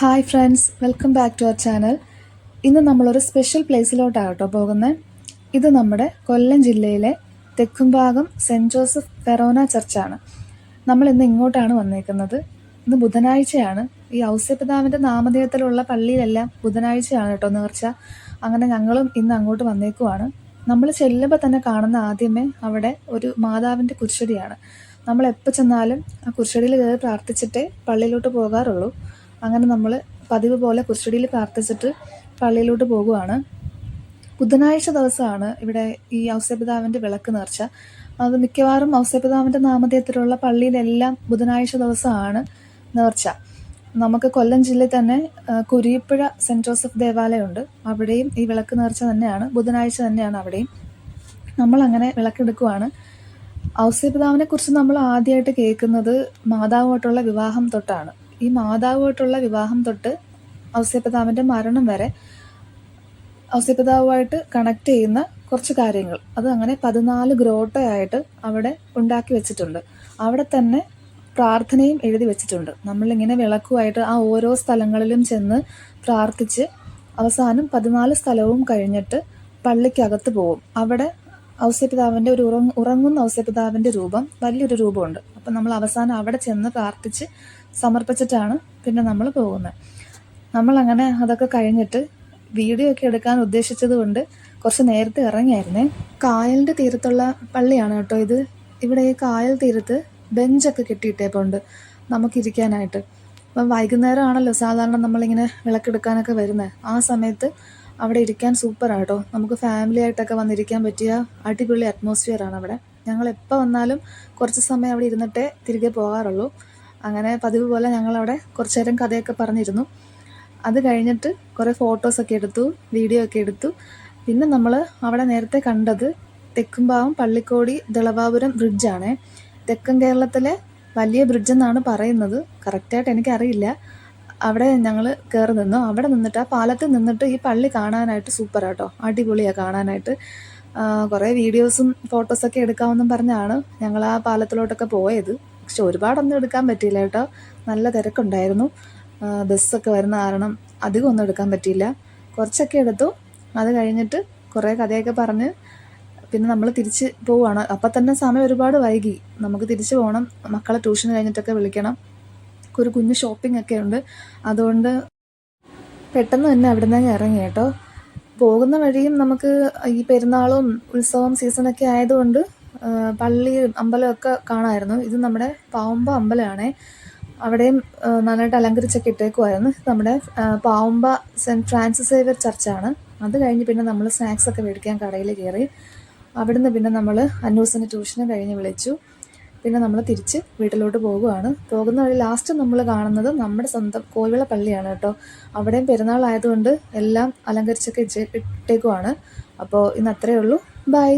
Hi friends welcome back to our channel ഇന്ന് നമ്മളൊരു special പ്ലേസിലോട്ടാണ് കേട്ടോ പോകുന്നത് ഇത് നമ്മുടെ കൊല്ലം ജില്ലയിലെ തെക്കുംഭാഗം സെന്റ് ജോസഫ് ഫെറോന ചർച്ചാണ്. നമ്മൾ ഇന്ന് ഇങ്ങോട്ടാണ് വന്നേക്കുന്നത്. ഇന്ന് ബുധനാഴ്ചയാണ്. ഈ ഔസ്യപിതാവിന്റെ നാമധേയത്തിലുള്ള പള്ളിയിലെല്ലാം ബുധനാഴ്ചയാണ് കേട്ടോ നേർച്ച. അങ്ങനെ ഞങ്ങളും ഇന്ന് അങ്ങോട്ട് വന്നേക്കുവാണ്. നമ്മൾ ചെല്ലുമ്പോൾ തന്നെ കാണുന്ന ആദ്യമേ അവിടെ ഒരു മാതാവിന്റെ കുരിശടിയാണ്. നമ്മൾ എപ്പോൾ ചെന്നാലും ആ കുരിശടിയിൽ കയറി പ്രാർത്ഥിച്ചിട്ടേ പള്ളിയിലോട്ട് പോകാറുള്ളൂ. അങ്ങനെ നമ്മൾ പതിവ് പോലെ കുരിശടിയിൽ പ്രാർത്ഥിച്ചിട്ട് പള്ളിയിലോട്ട് പോകുവാണ്. ബുധനാഴ്ച ദിവസമാണ് ഇവിടെ ഈ ഔസ്യപിതാവിന്റെ വിളക്ക് നേർച്ച. അത് മിക്കവാറും ഔസ്യപിതാവിന്റെ നാമധേയത്തിലുള്ള പള്ളിയിലെല്ലാം ബുധനാഴ്ച ദിവസമാണ് നേർച്ച. നമുക്ക് കൊല്ലം ജില്ലയിൽ തന്നെ കുരിയപ്പുഴ കുരിപ്പുഴ സെന്റ് ജോസഫ് ദേവാലയമുണ്ട്. അവിടെയും ഈ വിളക്ക് നേർച്ച തന്നെയാണ് ബുധനാഴ്ച തന്നെയാണ് അവിടെയും. നമ്മൾ അങ്ങനെ വിളക്കെടുക്കുവാണ്. ഔസ്യപിതാവിനെ കുറിച്ച് നമ്മൾ ആദ്യമായിട്ട് കേൾക്കുന്നത് മാതാവുമായിട്ടുള്ള വിവാഹം തൊട്ടാണ്. ഈ മാതാവുമായിട്ടുള്ള വിവാഹം തൊട്ട് ഔസ്യപിതാവിന്റെ മരണം വരെ ഔസ്യപിതാവുമായിട്ട് കണക്ട് ചെയ്യുന്ന കുറച്ച് കാര്യങ്ങൾ. അത് അങ്ങനെ പതിനാല് ഗ്രോട്ടയായിട്ട് അവിടെ ഉണ്ടാക്കി വെച്ചിട്ടുണ്ട്. അവിടെ തന്നെ പ്രാർത്ഥനയും എഴുതി വെച്ചിട്ടുണ്ട്. നമ്മളിങ്ങനെ വിളക്കുമായിട്ട് ആ ഓരോ സ്ഥലങ്ങളിലും ചെന്ന് പ്രാർത്ഥിച്ച് അവസാനം പതിനാല് സ്ഥലവും കഴിഞ്ഞിട്ട് പള്ളിക്കകത്ത് പോവും. അവിടെ ഔസ്യപിതാവിന്റെ ഒരു ഉറങ്ങ ഉറങ്ങുന്ന ഔസ്യപിതാവിന്റെ രൂപം വലിയൊരു രൂപമുണ്ട്. അപ്പം നമ്മൾ അവസാനം അവിടെ ചെന്ന് പ്രാർത്ഥിച്ച് സമർപ്പിച്ചിട്ടാണ് പിന്നെ നമ്മൾ പോകുന്നത്. നമ്മളങ്ങനെ അതൊക്കെ കഴിഞ്ഞിട്ട് വീഡിയോ ഒക്കെ എടുക്കാൻ ഉദ്ദേശിച്ചത് കൊണ്ട് കുറച്ച് നേരത്തെ ഇറങ്ങിയായിരുന്നേ. കായലിന്റെ തീരത്തുള്ള പള്ളിയാണ് കേട്ടോ ഇത്. ഇവിടെ ഈ കായൽ തീരത്ത് ബെഞ്ചൊക്കെ കെട്ടിയിട്ടേപ്പുണ്ട് നമുക്കിരിക്കാനായിട്ട്. അപ്പം വൈകുന്നേരമാണല്ലോ സാധാരണ നമ്മളിങ്ങനെ വിളക്കെടുക്കാനൊക്കെ വരുന്നത്. ആ സമയത്ത് അവിടെ ഇരിക്കാൻ സൂപ്പറാണ് കേട്ടോ നമുക്ക് ഫാമിലി ആയിട്ടൊക്കെ വന്നിരിക്കാൻ പറ്റിയ അടിപൊളി അറ്റ്മോസ്ഫിയർ ആണ് അവിടെ. ഞങ്ങൾ എപ്പോൾ വന്നാലും കുറച്ച് സമയം അവിടെ ഇരുന്നിട്ടേ തിരികെ പോകാറുള്ളൂ. അങ്ങനെ പതിവ് പോലെ ഞങ്ങളവിടെ കുറച്ച് നേരം കഥയൊക്കെ പറഞ്ഞിരുന്നു. അത് കഴിഞ്ഞിട്ട് കുറേ ഫോട്ടോസൊക്കെ എടുത്തു വീഡിയോ ഒക്കെ എടുത്തു. പിന്നെ നമ്മൾ അവിടെ നേരത്തെ കണ്ടത് തെക്കുംപാവം പള്ളിക്കോടി ദളവാപുരം ബ്രിഡ്ജാണേ തെക്കൻ കേരളത്തിലെ വലിയ ബ്രിഡ്ജ് എന്നാണ് പറയുന്നത്. കറക്റ്റായിട്ട് എനിക്കറിയില്ല. അവിടെ ഞങ്ങൾ കയറി നിന്നു. അവിടെ നിന്നിട്ട് ആ പാലത്തിൽ നിന്നിട്ട് ഈ പള്ളി കാണാനായിട്ട് സൂപ്പറാട്ടോ അടിപൊളിയാണ് കാണാനായിട്ട്. കുറേ വീഡിയോസും ഫോട്ടോസൊക്കെ എടുക്കാമെന്നും പറഞ്ഞാണ് ഞങ്ങൾ ആ പാലത്തിലോട്ടൊക്കെ പോയത്. പക്ഷെ ഒരുപാടൊന്നും എടുക്കാൻ പറ്റിയില്ല കേട്ടോ. നല്ല തിരക്കുണ്ടായിരുന്നു. ബസ്സൊക്കെ വരുന്ന കാരണം അധികം ഒന്നും എടുക്കാൻ പറ്റിയില്ല. കുറച്ചൊക്കെ എടുത്തു. അത് കഴിഞ്ഞിട്ട് കുറേ കഥയൊക്കെ പറഞ്ഞ് പിന്നെ നമ്മൾ തിരിച്ച് പോവുകയാണ് അപ്പം തന്നെ സമയം ഒരുപാട് വൈകി. നമുക്ക് തിരിച്ച് പോകണം മക്കളെ ട്യൂഷൻ കഴിഞ്ഞിട്ടൊക്കെ വിളിക്കണം. ഒരു കുഞ്ഞ് ഷോപ്പിംഗ് ഒക്കെ ഉണ്ട്. അതുകൊണ്ട് പെട്ടെന്ന് തന്നെ അവിടെ നിന്ന് ഇറങ്ങി കേട്ടോ. പോകുന്ന വഴിയും നമുക്ക് ഈ പെരുന്നാളും ഉത്സവം സീസണൊക്കെ ആയതുകൊണ്ട് പള്ളി അമ്പലമൊക്കെ കാണാമായിരുന്നു. ഇത് നമ്മുടെ പാവുമ്പ അമ്പലമാണേ. അവിടെയും നന്നായിട്ട് അലങ്കരിച്ചൊക്കെ ഇട്ടേക്കുമായിരുന്നു നമ്മുടെ പാവുമ്പ സെന്റ് ഫ്രാൻസിസ് സേവിയർ ചർച്ചാണ്. അത് കഴിഞ്ഞ് പിന്നെ നമ്മൾ സ്നാക്സൊക്കെ മേടിക്കാൻ കടയിൽ കയറി. അവിടുന്ന് പിന്നെ നമ്മൾ അന്നൂസിന് ട്യൂഷന് കഴിഞ്ഞ് വിളിച്ചു. പിന്നെ നമ്മൾ തിരിച്ച് വീട്ടിലോട്ട് പോകുകയാണ് പോകുന്ന വഴി ലാസ്റ്റ് നമ്മൾ കാണുന്നത് നമ്മുടെ സ്വന്തം കോവിള പള്ളിയാണ് കേട്ടോ. അവിടെയും പെരുന്നാൾ ആയതുകൊണ്ട് എല്ലാം അലങ്കരിച്ചൊക്കെ ഇട്ടേക്കുവാണ്. അപ്പോൾ ഇന്ന് അത്രയേ ഉള്ളൂ. ബൈ